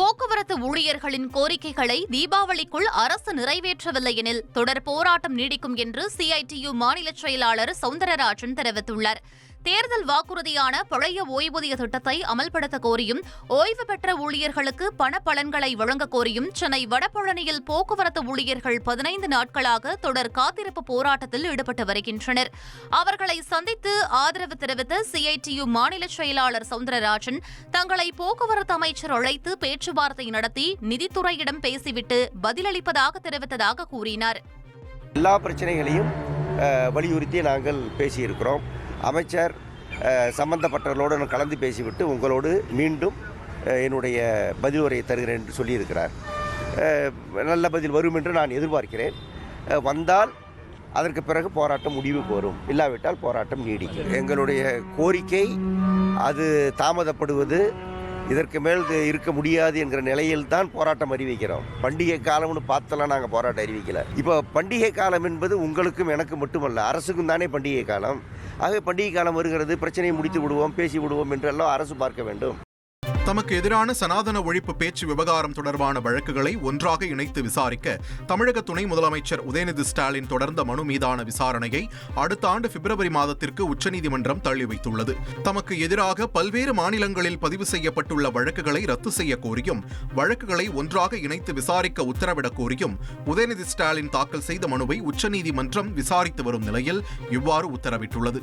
போக்குவரத்து ஊழியர்களின் கோரிக்கைகளை தீபாவளிக்குள் அரசு நிறைவேற்றவில்லை எனில் தொடர் போராட்டம் நீடிக்கும் என்று சிஐடியு மாநில செயலாளர் சவுந்தரராஜன் தெரிவித்துள்ளார். தேர்தல் வாக்குறுதியான பழைய ஓய்வூதிய திட்டத்தை அமல்படுத்த கோரியும் ஓய்வு பெற்ற ஊழியர்களுக்கு பண பலன்களை வழங்க கோரியும் சென்னை வடபழனியில் போக்குவரத்து ஊழியர்கள் பதினைந்து நாட்களாக தொடர் காத்திருப்பு போராட்டத்தில் ஈடுபட்டு வருகின்றனர். அவர்களை சந்தித்து ஆதரவு தெரிவித்த சிஐடியு மாநில செயலாளர் சவுந்தரராஜன் தங்களை போக்குவரத்து அமைச்சர் அழைத்து பேச்சுவார்த்தை நடத்தி நிதித்துறையிடம் பேசிவிட்டு பதிலளிப்பதாக தெரிவித்ததாக கூறினார். எல்லா பிரச்சனைகளையும் வலியுறுத்தி நாங்கள் பேசியிருக்கிறோம். அமைச்சர் சம்பந்தப்பட்டவர்களோடு கலந்து பேசிவிட்டு உங்களோடு மீண்டும் என்னுடைய பதில் உரையை தருகிறேன் என்று சொல்லியிருக்கிறார். நல்ல பதில் வரும் என்று நான் எதிர்பார்க்கிறேன். வந்தால் அதற்கு பிறகு போராட்டம் முடிவுக்கு வரும் இல்லாவிட்டால் போராட்டம் நீடிக்கும். எங்களுடைய கோரிக்கை அது தாமதப்படுவது இதற்கு மேல் இருக்க முடியாது என்கிற நிலையில் தான் போராட்டம் அறிவிக்கிறோம். பண்டிகை காலம்னு பார்த்தெல்லாம் நாங்கள் போராட்டம் அறிவிக்கல. இப்போ பண்டிகை காலம் என்பது உங்களுக்கும் எனக்கு மட்டுமல்ல அரசுக்கும் தானே பண்டிகை காலம். ஆகவே பண்டிகை காலம் வருகிறது பிரச்சனையை முடித்து விடுவோம் பேசி விடுவோம் என்றெல்லாம் அரசு பார்க்க வேண்டும். தமக்கு எதிரான சனாதன ஒழிப்பு பேச்சு விவகாரம் தொடர்பான வழக்குகளை ஒன்றாக இணைத்து விசாரிக்க தமிழக துணை முதலமைச்சர் உதயநிதி ஸ்டாலின் தொடர்ந்த மனு மீதான விசாரணையை அடுத்த ஆண்டு பிப்ரவரி மாதத்திற்கு உச்சநீதிமன்றம் தள்ளி வைத்துள்ளது. தமக்கு எதிராக பல்வேறு மாநிலங்களில் பதிவு செய்யப்பட்டுள்ள வழக்குகளை ரத்து செய்ய கோரியும் வழக்குகளை ஒன்றாக இணைத்து விசாரிக்க உத்தரவிடக் கோரியும் உதயநிதி ஸ்டாலின் தாக்கல் செய்த மனுவை உச்சநீதிமன்றம் விசாரித்து வரும் நிலையில் இவ்வாறு உத்தரவிட்டுள்ளது.